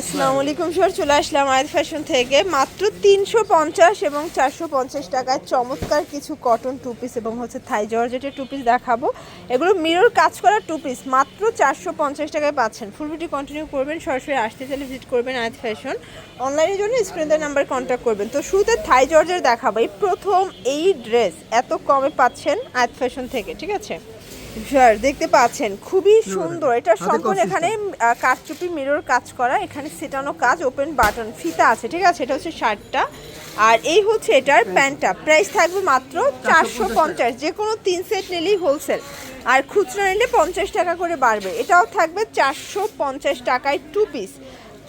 আসসালামু আলাইকুম স্যার, চলে আসলাম আয়াত ফ্যাশন থেকে। মাত্র তিনশো পঞ্চাশ এবং চারশো পঞ্চাশ টাকায় চমৎকার কিছু কটন টু পিস এবং হচ্ছে থাই জর্জেটের টু পিস দেখাবো। এগুলো মিরর কাজ করা টু পিস মাত্র চারশো পঞ্চাশ টাকায় পাচ্ছেন। ফুল ভিডিও কন্টিনিউ করবেন, সরাসরি আসতে চাইলে ভিজিট করবেন আয়াত ফ্যাশন। অনলাইনের জন্য স্ক্রিনের নাম্বার কন্ট্যাক্ট করবেন। তো শুরুতে থাই জর্জের দেখাবো। এই প্রথম এই ড্রেস এত কমে পাচ্ছেন আয়াত ফ্যাশন থেকে, ঠিক আছে? স্যার দেখতে পাচ্ছেন খুবই সুন্দর। এটা সম্পূর্ণ এখানে আহ, কারচুপি মিরর কাজ করা এখানে সেটানো কাজ ওপেন বাটন ফিতা আছে ঠিক আছে? এটা হচ্ছে শার্টটা আর এই হচ্ছে এটার প্যান্টটা। প্রাইস থাকবে মাত্র চারশো পঞ্চাশ যে কোনো তিন সেট নিলেই হোলসেল আর খুচরা নিলে পঞ্চাশ টাকা করে বাড়বে। এটাও থাকবে চারশো পঞ্চাশ টাকায় টু পিস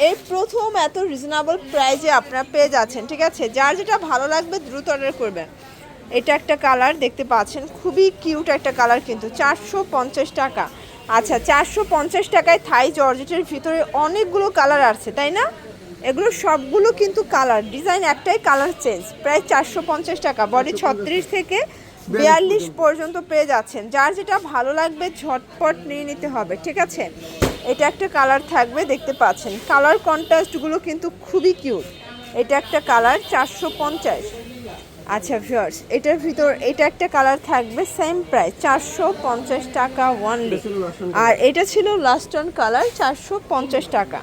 এই প্রথম এত রিজনেবল প্রাইজে আপনারা পেয়ে যাচ্ছেন ঠিক আছে? যার যেটা ভালো লাগবে দ্রুত অর্ডার করবেন। এটা একটা কালার, দেখতে পাচ্ছেন, খুবই কিউট একটা কালার কিন্তু, চারশো পঞ্চাশ টাকা। আচ্ছা চারশো পঞ্চাশ টাকায় থাই জর্জেটের ভিতরে অনেকগুলো কালার আছে তাই না? এগুলো সবগুলো কিন্তু কালার, ডিজাইন একটাই কালার চেঞ্জ, প্রায় চারশো পঞ্চাশ টাকা, বডি ছত্রিশ থেকে বিয়াল্লিশ পর্যন্ত পেয়ে যাচ্ছেন। যার যেটা ভালো লাগবে, ঝটপট নিয়ে নিতে হবে, ঠিক আছে? এটা একটা কালার থাকবে, দেখতে পাচ্ছেন। কালার কন্ট্রাস্টগুলো কিন্তু খুবই কিউট। এটা একটা কালার, চারশো পঞ্চাশ। আচ্ছা ভিউয়ার্স এটার ভিতর এটা একটা কালার থাকবে সেম প্রাইস চারশো পঞ্চাশ টাকা ওয়ানলি আর এটা ছিল লাস্ট অন কালার চারশো পঞ্চাশ টাকা।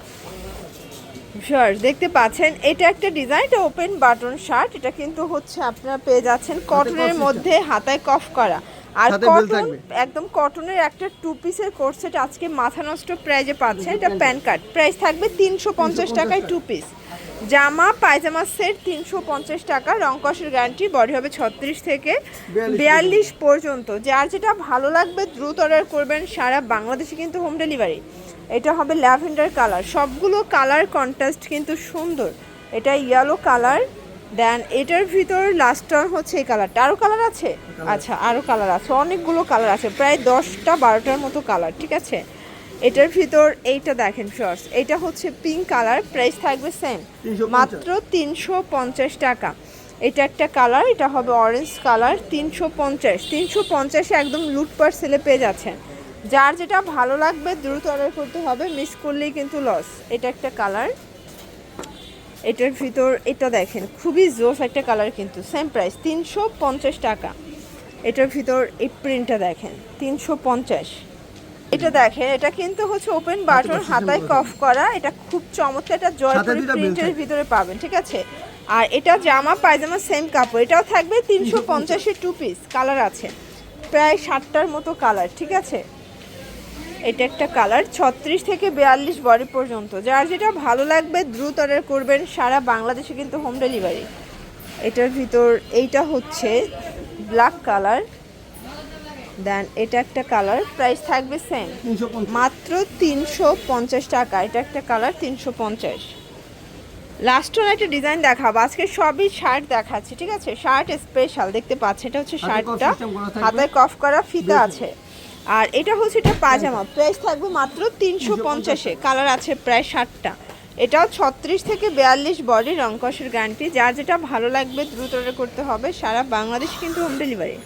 ভিউয়ার্স দেখতে পাচ্ছেন এটা একটা ডিজাইন এটা ওপেন বাটন শার্ট এটা কিন্তু হচ্ছে আপনারা পেয়ে যাচ্ছেন কটনের। মধ্যে হাতায় কফ করা। আর কটন। একদম কটনের একটা টু পিসের কোর্সেট আজকে মাথা নষ্ট প্রাইজে পাচ্ছেন এটা প্যান কার্ড প্রাইস থাকবে তিনশো পঞ্চাশ টাকায় টু পিস জামা পায়জামা সেট তিনশো পঞ্চাশ টাকা রং কষের গ্যারান্টি বডি হবে ছত্রিশ থেকে বিয়াল্লিশ পর্যন্ত। যার যেটা ভালো লাগবে দ্রুত অর্ডার করবেন সারা বাংলাদেশে কিন্তু হোম ডেলিভারি এটা হবে ল্যাভেন্ডার কালার। সবগুলো কালার কন্ট্রাস্ট কিন্তু সুন্দর। এটা ইয়েলো কালার দেন এটার ভিতর লাস্ট হচ্ছে এই কালারটা। আরও কালার আছে? আচ্ছা আরও কালার আছে। অনেকগুলো কালার আছে। প্রায় দশটা বারোটার মতো কালার ঠিক আছে? এটার ভিতর এইটা দেখেন শর্টস এটা হচ্ছে পিঙ্ক কালার প্রাইস থাকবে সেম মাত্র তিনশো পঞ্চাশ টাকা। এটা একটা কালার এটা হবে অরেঞ্জ কালার তিনশো পঞ্চাশ। তিনশো পঞ্চাশে একদম লুটপাট সেলে পেয়ে যাচ্ছেন। যার যেটা ভালো লাগবে দ্রুত অর্ডার করতে হবে মিস করলেই কিন্তু লস এটা একটা কালার এটার ভিতর এটা দেখেন খুবই জোস একটা কালার কিন্তু সেম প্রাইস তিনশো পঞ্চাশ টাকা। এটার ভিতর এই প্রিন্টটা দেখেন তিনশো পঞ্চাশ। এটা দেখেন এটা কিন্তু হচ্ছে ওপেন বাটন হাতায় কফ করা। এটা খুব চমৎকার এটা জয়পুরি প্রিন্টের ভিতরে পাবেন ঠিক আছে? আর এটা জামা পায়জামা সেম কাপড়। এটাও থাকবে তিনশো পঞ্চাশের টু পিস কালার আছে। প্রায় ষাটটার মতো কালার ঠিক আছে? এটা একটা কালার ছত্রিশ থেকে বিয়াল্লিশ বডি পর্যন্ত। যার যেটা ভালো লাগবে দ্রুত অর্ডার করবেন। সারা বাংলাদেশে কিন্তু হোম ডেলিভারি এটার ভিতর এইটা হচ্ছে ব্ল্যাক কালার দেন এটা একটা কালার প্রাইস থাকবে সেম মাত্র তিনশো পঞ্চাশ টাকা এটা একটা কালার তিনশো পঞ্চাশ। লাস্ট ওয়ান একটা ডিজাইন দেখাবো আজকে সবই শার্ট দেখাচ্ছি ঠিক আছে? শার্ট স্পেশাল দেখতে পাচ্ছি এটা হচ্ছে শার্টটা হাতায় কফ করা ফিতা আছে। আর এটা হচ্ছে এটা পাজামা প্রাইস থাকবে মাত্র তিনশো পঞ্চাশে কালার আছে প্রায় ষাটটা। এটাও ছত্রিশ থেকে বিয়াল্লিশ বডি রংকসের গ্যারান্টি যার যেটা ভালো লাগবে দ্রুত অর্ডার করতে হবে। সারা বাংলাদেশ কিন্তু হোম ডেলিভারি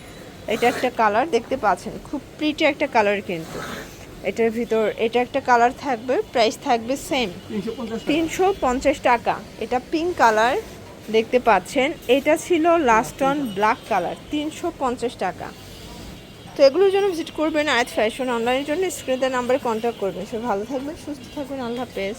এটা একটা কালার দেখতে পাচ্ছেন, খুব প্রিটি একটা কালার কিন্তু। এটার ভিতর, এটা একটা কালার থাকবে প্রাইস থাকবে সেম তিনশো পঞ্চাশ টাকা। এটা পিঙ্ক কালার দেখতে পাচ্ছেন। এটা ছিল লাস্ট অন ব্ল্যাক কালার তিনশো পঞ্চাশ টাকা। তো এগুলোর জন্য ভিজিট করবেন আয়াত ফ্যাশন অনলাইনের জন্য। স্ক্রিনের নাম্বারে কন্ট্যাক্ট করবেন। সে ভালো থাকবেন, সুস্থ থাকবেন। আল্লাহ হাফেজ।